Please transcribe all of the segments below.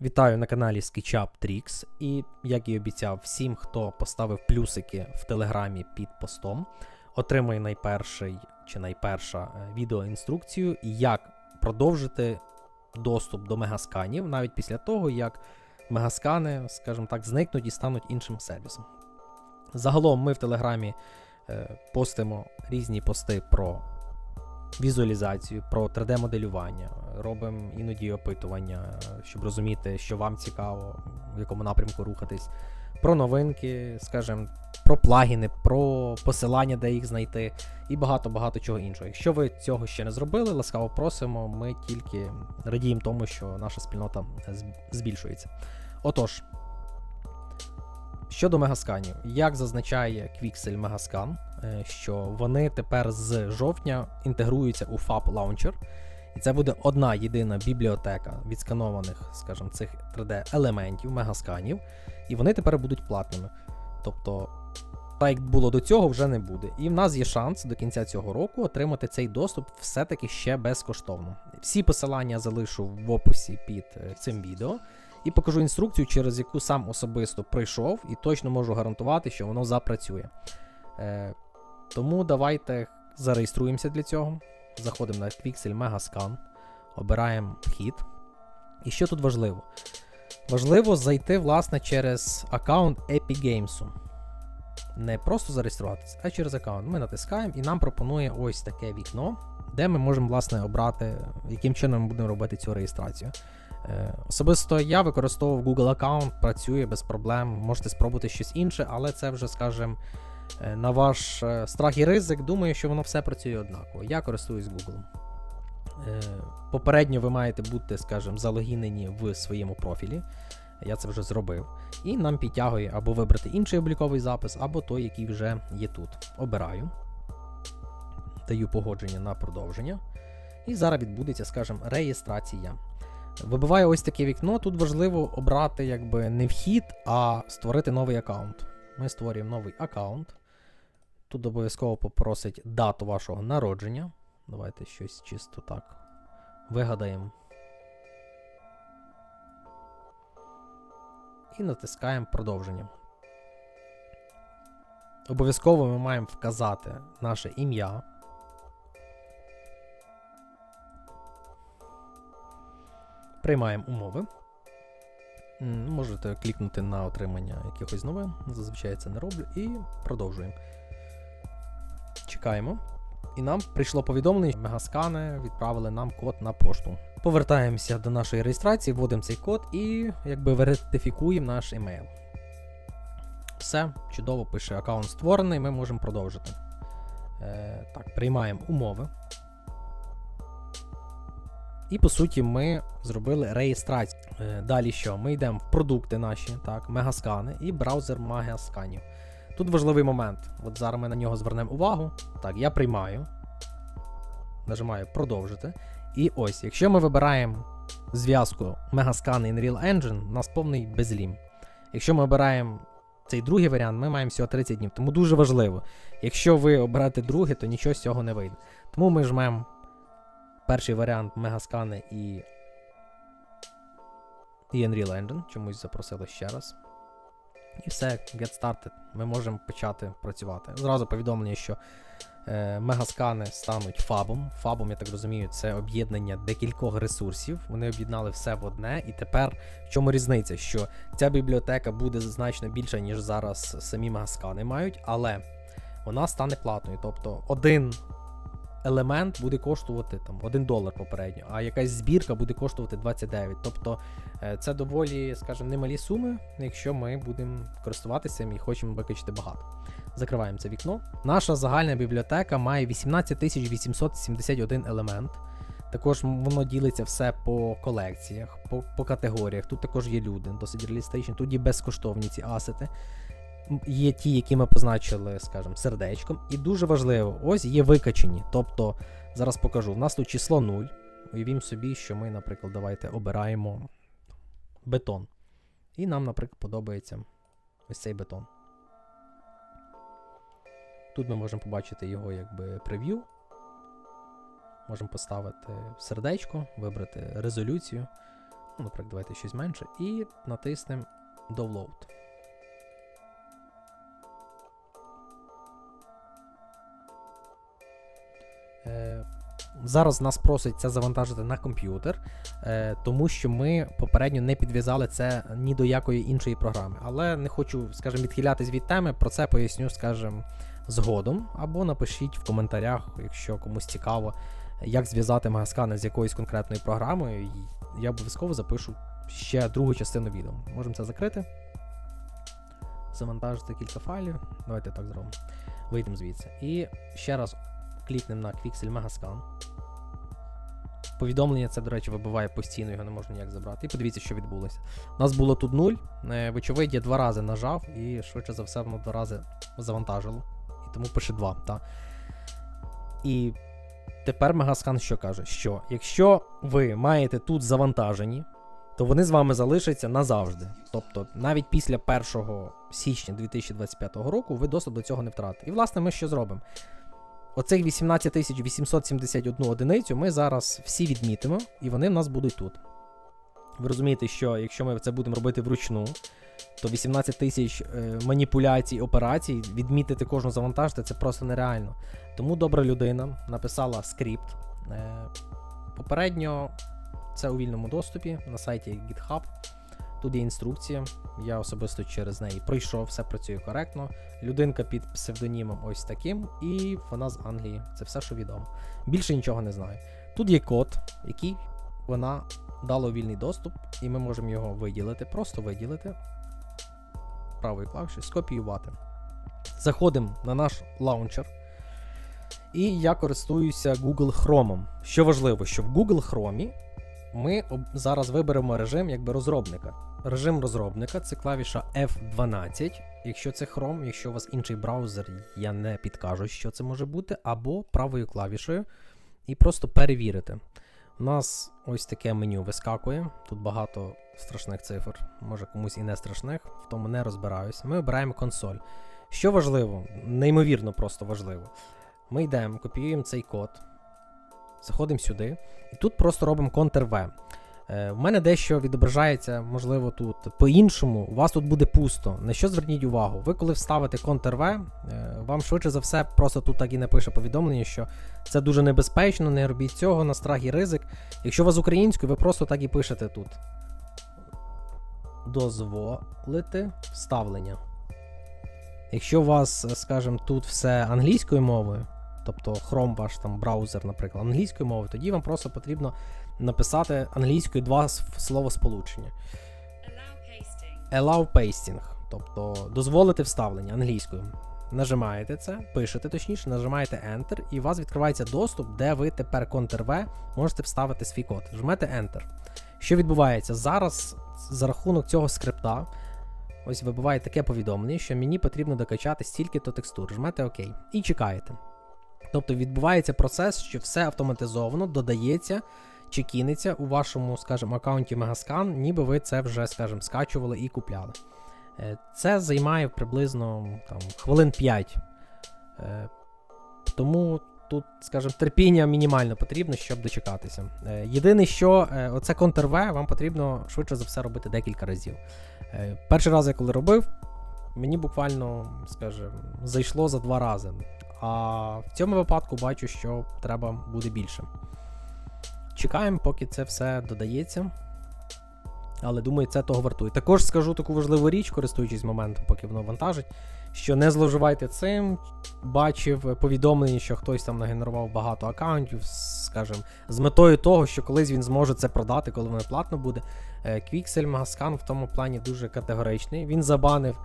Вітаю на каналі SketchUp Tricks і, як і обіцяв, всім, хто поставив плюсики в телеграмі під постом, отримує найперший чи найперша е, відеоінструкцію, як продовжити доступ до мегасканів навіть після того, як мегаскани, скажімо так, зникнуть і стануть іншим сервісом. Загалом ми в телеграмі е, постимо різні пости про візуалізацію, про 3D-моделювання. Робимо іноді опитування, щоб розуміти, що вам цікаво, в якому напрямку рухатись. Про новинки, скажімо, про плагіни, про посилання, де їх знайти, і багато-багато чого іншого. Якщо ви цього ще не зробили, ласкаво просимо, ми тільки радіємо тому, що наша спільнота збільшується. Отож, щодо мегасканів, як зазначає Quixel Megascan, е, що вони тепер з жовтня інтегруються у FAB Launcher, і це буде одна єдина бібліотека відсканованих, скажімо, цих 3D-елементів, мегасканів, і вони тепер будуть платними. Тобто, так як було до цього, вже не буде. І в нас є шанс до кінця цього року отримати цей доступ все-таки ще безкоштовно. Всі посилання залишу в описі під е, цим відео. І покажу інструкцію, через яку сам особисто пройшов, і точно можу гарантувати, що воно запрацює. Е, тому давайте зареєструємося для цього. Заходимо на Pixel Megascan, обираємо вхід. І що тут важливо? Важливо зайти, власне, через аккаунт Epic Games. Не просто зареєструватися, а через аккаунт. Ми натискаємо і нам пропонує ось таке вікно, де ми можемо, власне, обрати, яким чином ми будемо робити цю реєстрацію. Е, Особисто я використовував Google аккаунт, працює без проблем. Можете спробувати щось інше, але це вже, скажімо, е, на ваш е, страх і ризик. Думаю, що воно все працює однаково. Я користуюсь Google. Попередньо ви маєте бути, скажімо, залогінені в своєму профілі. Я це вже зробив. І нам підтягує або вибрати інший обліковий запис, або той, який вже є тут. Обираю. Даю погодження на продовження. І зараз відбудеться, скажімо, реєстрація. Вибиває ось таке вікно. Тут важливо обрати якби не вхід, а створити новий аккаунт. Ми створюємо новий аккаунт. Тут обов'язково попросить дату вашого народження. Давайте щось чисто так вигадаємо. І натискаємо продовження. Обов'язково ми маємо вказати наше ім'я. Приймаємо умови. Можете клікнути на отримання якихось новин, зазвичай це не роблю, і продовжуємо. Чекаємо. І нам прийшло повідомлення, що мегаскани відправили нам код на пошту. Повертаємося до нашої реєстрації, вводимо цей код і якби верифікуємо наш емейл. Все, чудово пише аккаунт створений, ми можемо продовжити. Е, так, приймаємо умови. І по суті ми зробили реєстрацію. Е, далі що? Ми йдемо в продукти наші, так, мегаскани і браузер мегасканів. Тут важливий момент. От зараз ми на нього звернемо увагу. Так, я приймаю. Нажимаю продовжити. І ось, якщо ми вибираємо зв'язку Megascan і Unreal Engine, у нас повний безлім. Якщо ми обираємо цей другий варіант, ми маємо всього 30 днів. Тому дуже важливо. Якщо ви оберете другий, то нічого з цього не вийде. Тому ми жмемо перший варіант Megascan і, і Unreal Engine. Чомусь запросили ще раз. І все, get started. Ми можемо почати працювати. Зразу повідомлення, що е, мегаскани стануть фабом. Фабом, я так розумію, це об'єднання декількох ресурсів. Вони об'єднали все в одне. І тепер в чому різниця? Що ця бібліотека буде значно більша, ніж зараз самі мегаскани мають, але вона стане платною. Тобто один елемент буде коштувати там 1 долар попередньо, а якась збірка буде коштувати 29. Тобто е, це доволі, скажімо, немалі суми, якщо ми будемо користуватися і хочемо викачати багато. Закриваємо це вікно. Наша загальна бібліотека має 18 871 елемент. Також воно ділиться все по колекціях, по, по категоріях. Тут також є люди, досить реалістичні. Тут є безкоштовні ці асети. Є ті, які ми позначили, скажімо, сердечком. І дуже важливо, ось є викачені. Тобто, зараз покажу, в нас тут число 0. Уявімо собі, що ми, наприклад, давайте обираємо бетон. І нам, наприклад, подобається ось цей бетон. Тут ми можемо побачити його якби прев'ю. Можемо поставити сердечко, вибрати резолюцію. Ну, наприклад, давайте щось менше. І натиснемо Download. Зараз нас просить це завантажити на комп'ютер, е, тому що ми попередньо не підв'язали це ні до якої іншої програми. Але не хочу, скажімо, відхилятись від теми. Про це поясню, скажімо, згодом. Або напишіть в коментарях, якщо комусь цікаво, як зв'язати магаскани з якоюсь конкретною програмою. Я обов'язково запишу ще другу частину відео. Можемо це закрити. Завантажити кілька файлів. Давайте так зробимо. Вийдемо звідси. І ще раз клікнемо на Quixel Megascan. Повідомлення це, до речі, вибиває постійно, його не можна ніяк забрати. І подивіться, що відбулося. У нас було тут 0. е, Вочевидь, я два рази нажав, і швидше за все, воно два рази завантажило. І тому пише 2. Та. І тепер Megascan що каже? Що якщо ви маєте тут завантажені, то вони з вами залишаться назавжди. Тобто, навіть після 1 січня 2025 року ви доступ до цього не втратите. І, власне, ми що зробимо? Оцих 18 871 одиницю ми зараз всі відмітимо, і вони в нас будуть тут. Ви розумієте, що якщо ми це будемо робити вручну, то 18 тисяч е, маніпуляцій, операцій, відмітити кожну завантажити це просто нереально. Тому добра людина написала скрипт. Е, попередньо це у вільному доступі на сайті GitHub. Тут є інструкція. Я особисто через неї пройшов, все працює коректно. Людинка під псевдонімом ось таким, і вона з Англії. Це все, що відомо. Більше нічого не знаю. Тут є код, який вона дала вільний доступ, і ми можемо його виділити, просто виділити правою клавішою, скопіювати. Заходимо на наш лаунчер. І я користуюся Google Chrome. Що важливо, що в Google Chrome ми зараз виберемо режим якби розробника. Режим розробника це клавіша F12. Якщо це Chrome, якщо у вас інший браузер, я не підкажу, що це може бути, або правою клавішею, і просто перевірити. У нас ось таке меню вискакує. Тут багато страшних цифр, може комусь і не страшних, в тому не розбираюсь. Ми обираємо консоль. Що важливо, неймовірно просто важливо. Ми йдемо, копіюємо цей код, заходимо сюди, і тут просто робимо Ctrl-V. Е, В мене дещо відображається, можливо, тут по-іншому. У вас тут буде пусто. На що зверніть увагу? Ви коли вставите Ctrl-V, е, вам швидше за все просто тут так і напише повідомлення, що це дуже небезпечно, не робіть цього, на страх і ризик. Якщо у вас українською, ви просто так і пишете тут. Дозволити вставлення. Якщо у вас, е, скажімо, тут все англійською мовою, тобто Chrome ваш там браузер, наприклад, англійською мовою, тоді вам просто потрібно написати англійською два с- словосполучення. Allow pasting. Allow pasting, тобто дозволити вставлення англійською. Нажимаєте це, пишете точніше, нажимаєте Enter, і у вас відкривається доступ, де ви тепер Ctrl-V можете вставити свій код. Жмете Enter. Що відбувається? Зараз за рахунок цього скрипта, ось вибиває таке повідомлення, що мені потрібно докачати стільки-то текстур. Жмете ОК. І чекаєте. Тобто відбувається процес, що все автоматизовано додається чи кинеться у вашому, скажімо, аккаунті Megascan, ніби ви це вже, скажімо, скачували і купляли. Е, Це займає приблизно там, хвилин 5. Е, Тому тут, скажімо, терпіння мінімально потрібно, щоб дочекатися. Е, Єдине, що е, оце Ctrl-V вам потрібно швидше за все робити декілька разів. Перший раз я коли робив, мені буквально, скажімо, зайшло за два рази. А в цьому випадку бачу, що треба буде більше. Чекаємо, поки це все додається. Але думаю, це того вартує. Також скажу таку важливу річ, користуючись моментом, поки воно вантажить, що не зловживайте цим. Бачив повідомлення, що хтось там нагенерував багато аккаунтів, скажімо, з метою того, що колись він зможе це продати, коли воно платно буде. Quixel Megascan в тому плані дуже категоричний. Він забанив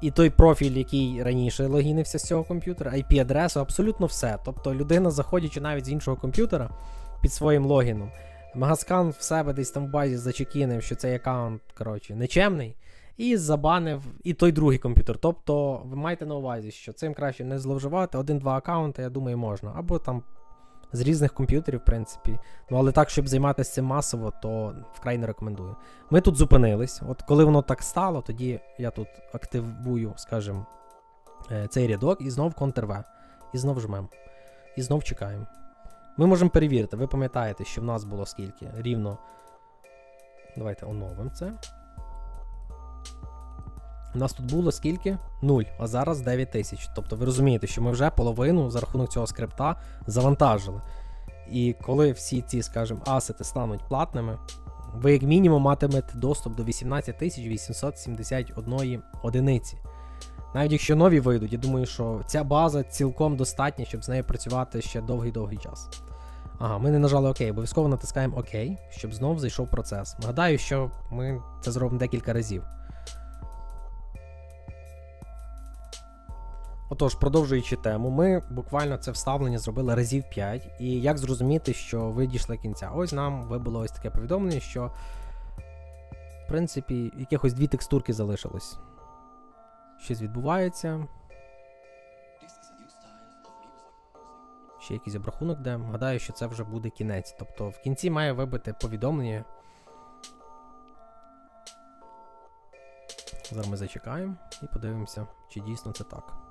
і той профіль, який раніше логінився з цього комп'ютера, IP-адресу, абсолютно все. Тобто людина, заходячи навіть з іншого комп'ютера під своїм логіном, Магаскан в себе десь там в базі зачекінив, що цей аккаунт, коротше, нечемний, і забанив і той другий комп'ютер. Тобто, ви маєте на увазі, що цим краще не зловживати. Один-два аккаунти, я думаю, можна. Або там з різних комп'ютерів, в принципі. Ну, але так, щоб займатися цим масово, то вкрай не рекомендую. Ми тут зупинились. От коли воно так стало, тоді я тут активую, скажімо, е, цей рядок і знов Ctrl-V. І знов жмем. І знов чекаємо. Ми можемо перевірити. Ви пам'ятаєте, що в нас було скільки? Рівно Давайте оновимо це. У нас тут було скільки? 0, а зараз 9 тисяч. Тобто ви розумієте, що ми вже половину за рахунок цього скрипта завантажили. І коли всі ці, скажімо, асети стануть платними, ви як мінімум матимете доступ до 18 871 одиниці. Навіть якщо нові вийдуть, я думаю, що ця база цілком достатня, щоб з нею працювати ще довгий-довгий час. Ага, ми не нажали ОК, обов'язково натискаємо ОК, щоб знов зайшов процес. Нагадаю, що ми це зробимо декілька разів. Отож, продовжуючи тему, ми буквально це вставлення зробили разів 5. І як зрозуміти, що ви дійшли кінця? Ось нам вибуло ось таке повідомлення, що в принципі якихось дві текстурки залишилось. Щось відбувається. Ще якийсь обрахунок, де гадаю, що це вже буде кінець. Тобто в кінці має вибити повідомлення. Зараз ми зачекаємо і подивимося, чи дійсно це так.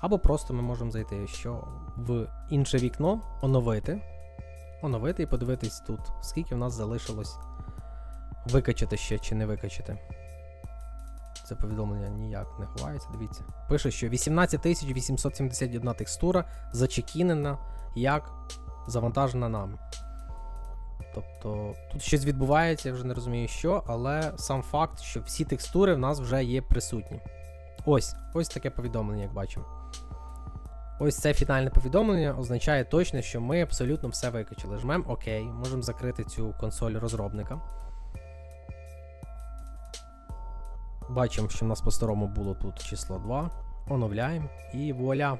Або просто ми можемо зайти що в інше вікно, оновити. Оновити і подивитись тут, скільки в нас залишилось викачати ще чи не викачати. Це повідомлення ніяк не ховається, дивіться. Пише, що 18871 текстура зачекінена як завантажена нами. Тобто тут щось відбувається, я вже не розумію що, але сам факт, що всі текстури в нас вже є присутні. Ось, ось таке повідомлення, як бачимо. Ось це фінальне повідомлення означає точно, що ми абсолютно все викачали. Жмемо ОК, можемо закрити цю консоль розробника. Бачимо, що в нас по-старому було тут число 2. Оновляємо і вуаля.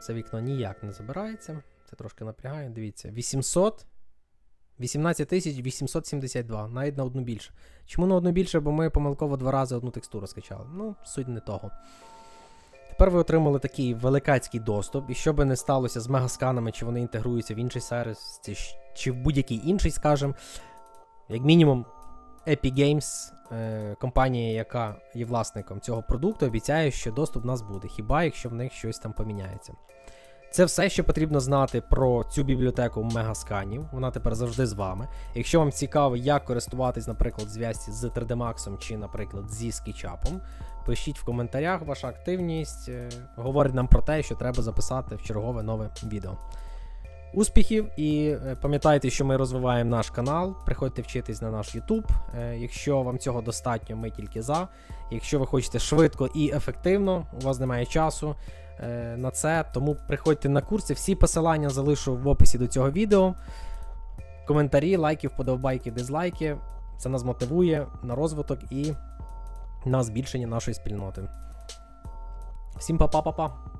Це вікно ніяк не забирається. Це трошки напрягає. Дивіться, 800. 18 872, навіть на одну більше. Чому на одну більше? Бо ми помилково два рази одну текстуру скачали. Ну, суть не того. Тепер ви отримали такий великацький доступ, і що би не сталося з мегасканами, чи вони інтегруються в інший сервіс, чи, в будь-який інший, скажімо, як мінімум, Epic Games, е, компанія, яка є власником цього продукту, обіцяє, що доступ в нас буде, хіба якщо в них щось там поміняється. Це все, що потрібно знати про цю бібліотеку мегасканів. Вона тепер завжди з вами. Якщо вам цікаво, як користуватись, наприклад, зв'язці з 3D Max чи, наприклад, зі SketchUp, пишіть в коментарях ваша активність. е, Говорить нам про те, що треба записати в чергове нове відео. Успіхів і е, пам'ятайте, що ми розвиваємо наш канал. Приходьте вчитись на наш YouTube. Е, Якщо вам цього достатньо, ми тільки за. Якщо ви хочете швидко і ефективно, у вас немає часу е, на це, тому приходьте на курси. Всі посилання залишу в описі до цього відео. Коментарі, лайки, вподобайки, дизлайки. Це нас мотивує на розвиток і на збільшення нашої спільноти. Всім па-па-па-па!